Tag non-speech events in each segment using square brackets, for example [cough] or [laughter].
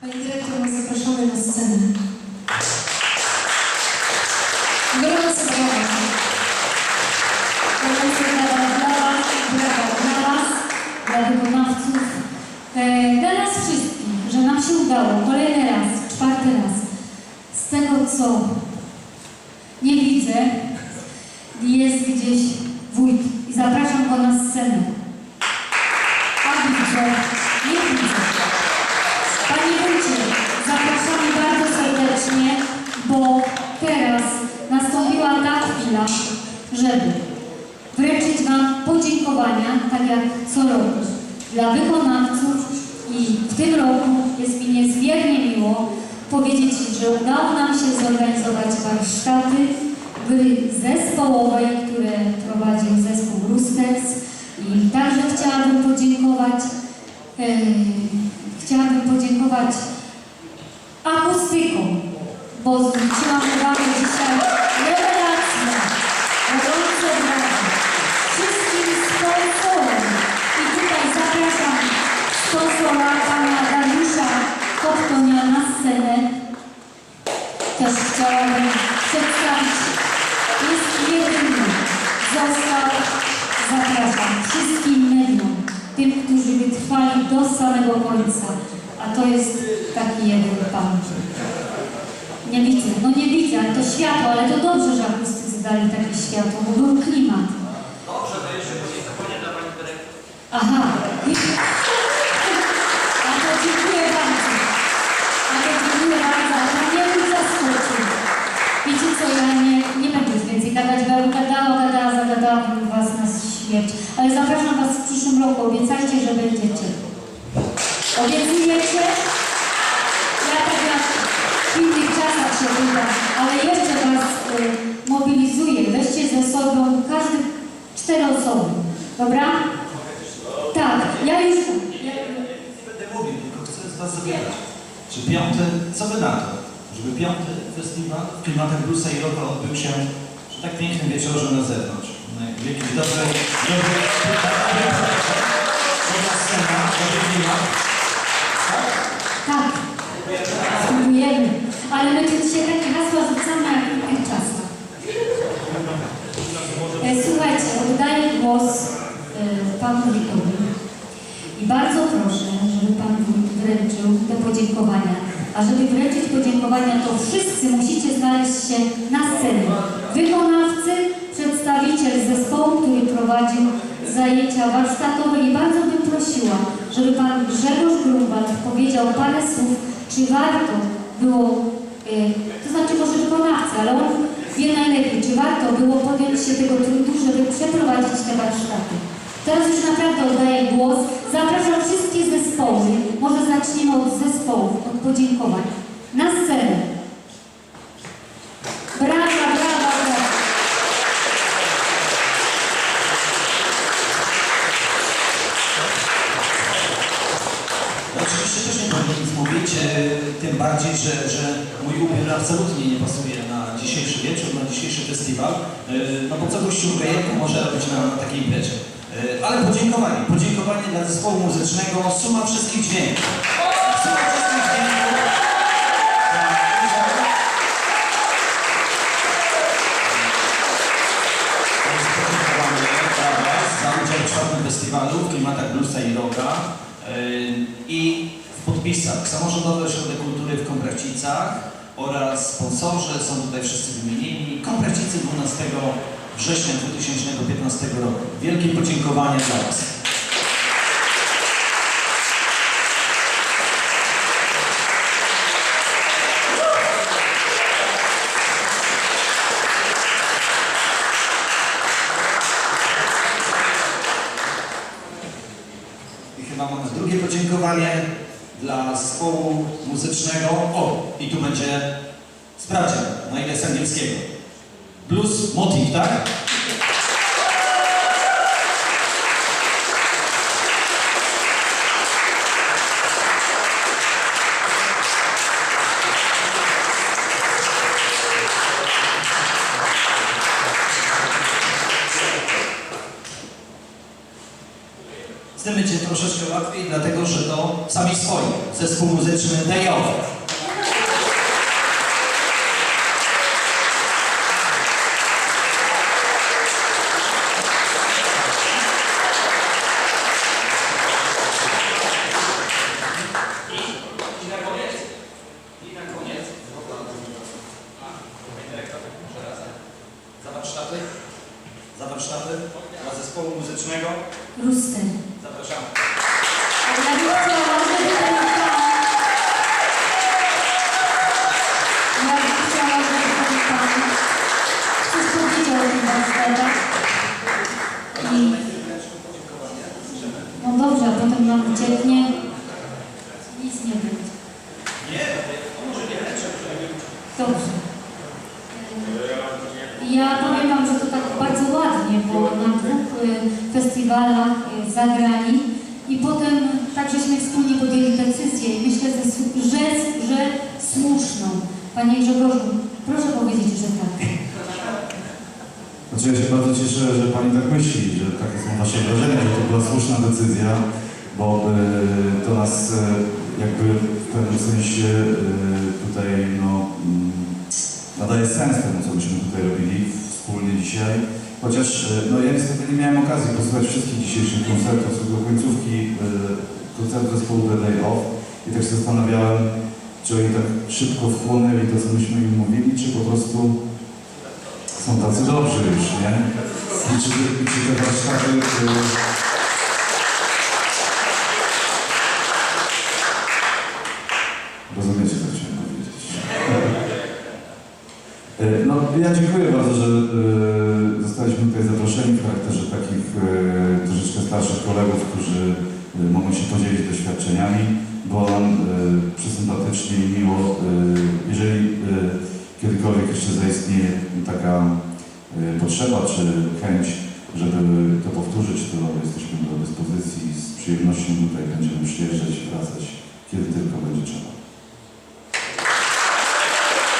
Pani dyrektor zapraszamy na scenę. Gorące brawa. Gorące brawa dla Was, brawa dla Was, dla wykonawców, e, dla nas wszystkich, że nam się udało kolejny raz, czwarty raz. Z tego, co nie widzę, jest gdzieś bo teraz nastąpiła ta chwila, żeby wręczyć Wam podziękowania, tak jak co roku, dla wykonawców. I w tym roku jest mi niezmiernie miło powiedzieć, że udało nam się zorganizować warsztaty gry zespołowej, które prowadził zespół Roosters. I także chciałabym podziękować e, chciałabym podziękować akustykom, brawa wszystkim sponsorom. I tutaj zapraszam pana Dariusza Koptonia na scenę. Też chciałabym przedstawić, został, zapraszam wszystkim tym, którzy wytrwali do samego końca, a to jest taki jeden. Nie widzę, no nie widzę, ale to światło, ale to dobrze, że akustycy dali takie światło, bo był klimat. Dobrze, to jeszcze podziękowania dla Pani Dyrektor. Aha. A to dziękuję bardzo. A to dziękuję bardzo, ale pan nie mógł zaskoczył. Wiecie co, ja nie, nie będę już więcej gadać, bo gadała, gadała, zagadałabym was na śmierć. Ale zapraszam was w przyszłym roku, obiecajcie, że będziecie. Obiecujecie? Ja tak jak w innych czasach się pytam, ale jeszcze was y, mobilizuję. Weźcie ze sobą każdy cztery osoby. Dobra? Tak, ja już... Ja, Nie będę mówił, tylko czy piąty, co Wy na to, żeby piąty festiwal w klimatach i rocka odbył się przy tak pięknym wieczorze na zewnątrz? Na Jakiś dobry, dobry, dobra scena, dobry tak, spróbujemy. Ale my tu dzisiaj takie hasła rzucamy jak. E, Słuchajcie, oddaję głos e, panu wójtowi i bardzo proszę, żeby pan podziękowania. A żeby wręczyć podziękowania, to wszyscy musicie znaleźć się na scenie. Wykonawcy, przedstawiciel zespołu, który prowadził zajęcia warsztatowe i bardzo bym prosiła, żeby pan Grzegorz Grunwald powiedział parę słów, czy warto było, e, to znaczy może wykonawcy, ale on wie najlepiej, czy warto było podjąć się tego trudu, żeby przeprowadzić te warsztaty. Teraz już naprawdę oddaję głos. Zapraszam wszystkie zespoły. Może zaczniemy od zespołów, od podziękowań. Na scenę. Brawa, brawa, brawa. Oczywiście też nie mogę nic mówić, tym bardziej, że, że mój ubiór absolutnie nie pasuje na dzisiejszy wieczór, na dzisiejszy festiwal. E, No bo co gościu gejenku może robić na, na takiej imprezie? E, Ale podziękowanie, podziękowanie dla zespołu muzycznego, suma wszystkich dźwięków. Suma wszystkich dźwięków. Za udział w czwartym festiwalu w klimatach bluesa i rocka. Yy, I w podpisach Samorządowy Ośrodek Kultury w Komprachcicach oraz sponsorzy są tutaj wszyscy wymienieni. Komprachcicy 12 września 2015 roku. Wielkie podziękowanie dla Was. I chyba mamy drugie podziękowanie dla zespołu muzycznego. O, i tu będzie sprawdzian, na ile jest Blues Motif, tak? Z tym będzie troszeczkę łatwiej, dlatego że to sami swoi. Zespół muzyczny Day Off. I na koniec? I na koniec? A, Pani Dyrektor, jeszcze raz. Za warsztaty? Za warsztaty dla zespołu muzycznego Ruster. zapraszamy. Ja bym chciała, żeby ten pan... Ja bym chciała, żeby ten pan coś powiedział o tych warsztatach. I... No dobrze, a potem nam ucieknie. Nic nie będzie. Nie, może nie lepsze. Dobrze. Ja powiem Wam, że to tak bardzo ładnie, bo na dwóch y, festiwalach zagrali i potem żeśmy wspólnie podjęli decyzję i myślę, że, że, że słuszną. Panie Grzegorzu, proszę powiedzieć, że tak. Znaczy ja się bardzo cieszę, że Pani tak myśli, że takie są Wasze wrażenia, że to była słuszna decyzja, bo y, to nas y, jakby w pewnym sensie y, tutaj no, mm, nadaje sens temu, co myśmy tutaj robili wspólnie dzisiaj. Chociaż no, ja niestety nie miałem okazji posłuchać wszystkich dzisiejszych koncertów, do końcówki koncertu zespołu Day Off i tak się zastanawiałem, czy oni tak szybko wchłonęli to, co myśmy im mówili, czy po prostu są tacy dobrzy już, nie? I czy, czy te warsztaty... Y... Rozumiecie, co chciałem powiedzieć. [laughs] Y, No, ja dziękuję bardzo, że y, zostaliśmy tutaj zaproszeni w charakterze takich y, troszeczkę starszych kolegów, którzy mogą się podzielić doświadczeniami. Było nam y, przysympatycznie i miło. Y, jeżeli y, kiedykolwiek jeszcze zaistnieje taka y, potrzeba czy chęć, żeby to powtórzyć, to jesteśmy do dyspozycji. Z przyjemnością tutaj będziemy przyjeżdżać i wracać, kiedy tylko będzie trzeba.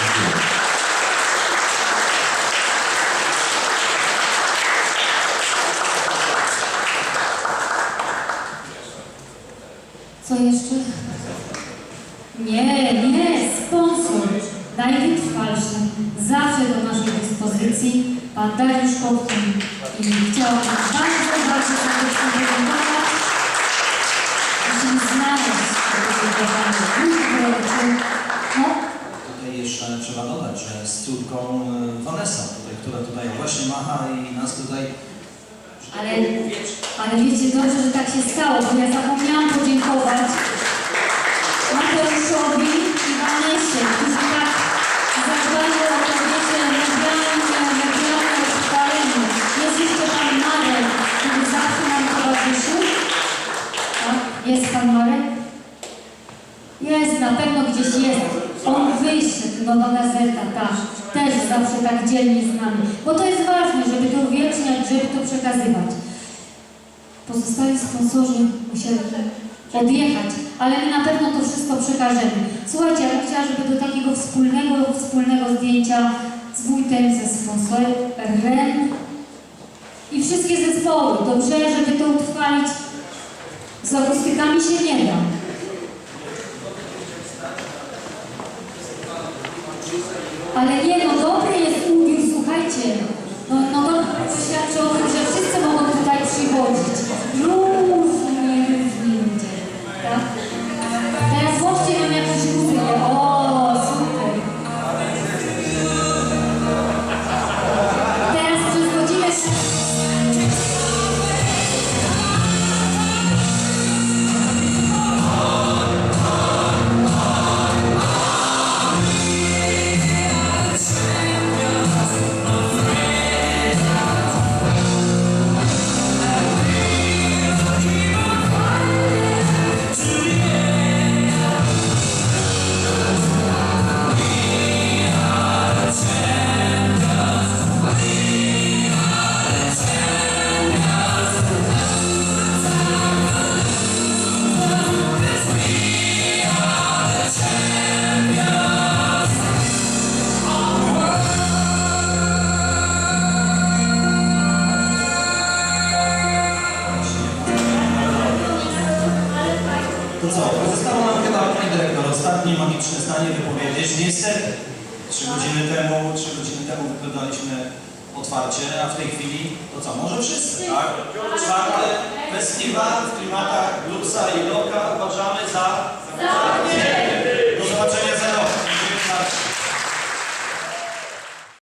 Dziękuję. Co jeszcze? Nie, nie, sponsor najwytrwalszy, zawsze do naszej dyspozycji, pan Dariusz Kopkin. I chciałabym bardzo, bardzo serdecznie podziękować. Musimy znaleźć. No, Tutaj jeszcze trzeba dodać, że z córką y, Vanessa, tutaj, która tutaj właśnie macha i nas tutaj ale, ale wiecie dobrze, że tak się stało, bo ja zapomniałam podziękować Mateuszowi i Vanessie, którzy tak zadbali o to, wiecie, medialne, medialne odpalenie. Jest jeszcze pan Marek, który zawsze nam towarzyszył. Tak? Jest pan Marek? Jest, na pewno gdzieś jest. On wyszedł, no do gazeta, tak. Też zawsze tak dzielnie z nami. Bo to jest ważne, żeby to uwieczniać, żeby to przekazywać. Pozostali sponsorzy musieli odjechać, ale my na pewno to wszystko przekażemy. Słuchajcie, ja bym chciała, żeby do takiego wspólnego, wspólnego zdjęcia z wójtem, ze sponsorem i wszystkie zespoły, dobrze, żeby to utrwalić. Z akustykami się nie da. Ale nie, no dobry jest ubiór, słuchajcie. No. ostatnie magiczne zdanie wypowiedzieć. Niestety, trzy godziny temu, trzy godziny temu wyglądaliśmy otwarcie, a w tej chwili to co, może wszyscy, tak? Czwarty festiwal w klimatach bluesa i roka uważamy za zamknięty.